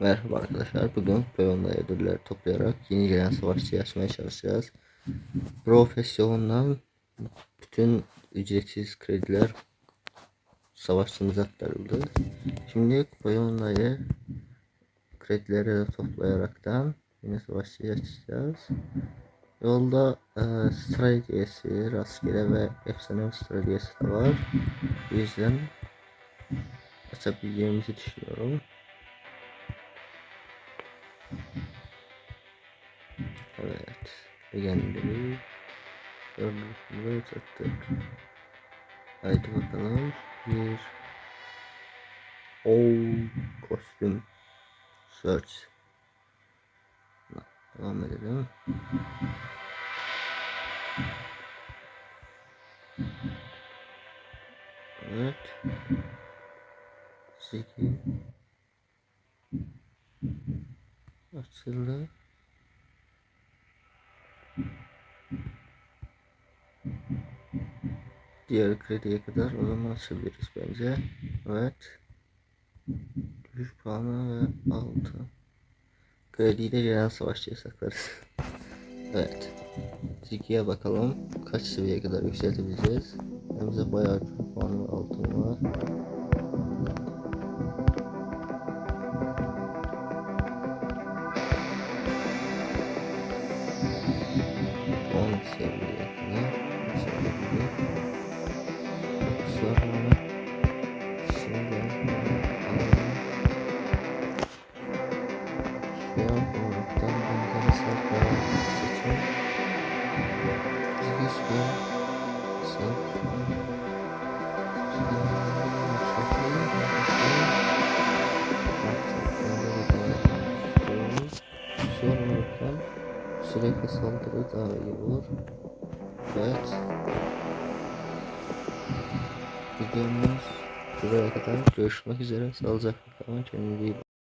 Merhaba arkadaşlar. Bugün Peyon'la ödüller toplayarak yeni gelen savaşçıyı açmaya çalışacağız. Profesyonel bütün ücretsiz krediler savaşçımıza aktarıldı. Şimdi Peyon'layı kredileri toplayaraktan yine savaşçıyı açacağız. Yolda e, stratejisi, rastgele ve efsane stratejisi de var. Bu yüzden açabileceğimizi düşünüyorum. Evet. Legendary. Gördüğünüz gibi sattık. Haydi bakalım. Bir. Oh, kostüm. Search. Devam edelim. Evet. Sekiz. Açıldı. Diğer krediye kadar o zaman açabiliriz bence. Evet. Düşüş puanı ve altı. Krediyi de gelen savaşçıya saklarız. evet. Ziki'ye bakalım. Kaç seviyeye kadar yükseltebileceğiz. Elimize bayağı çok puanı altın var. An olaraktan benzeri sınıfları seçin. Biz bu sınıf Sonra sürekli saldırı daha iyi olur. Evet. Videomuz buraya kadar görüşmek üzere. Sağlıcakla kalın. Kendinize iyi bakın.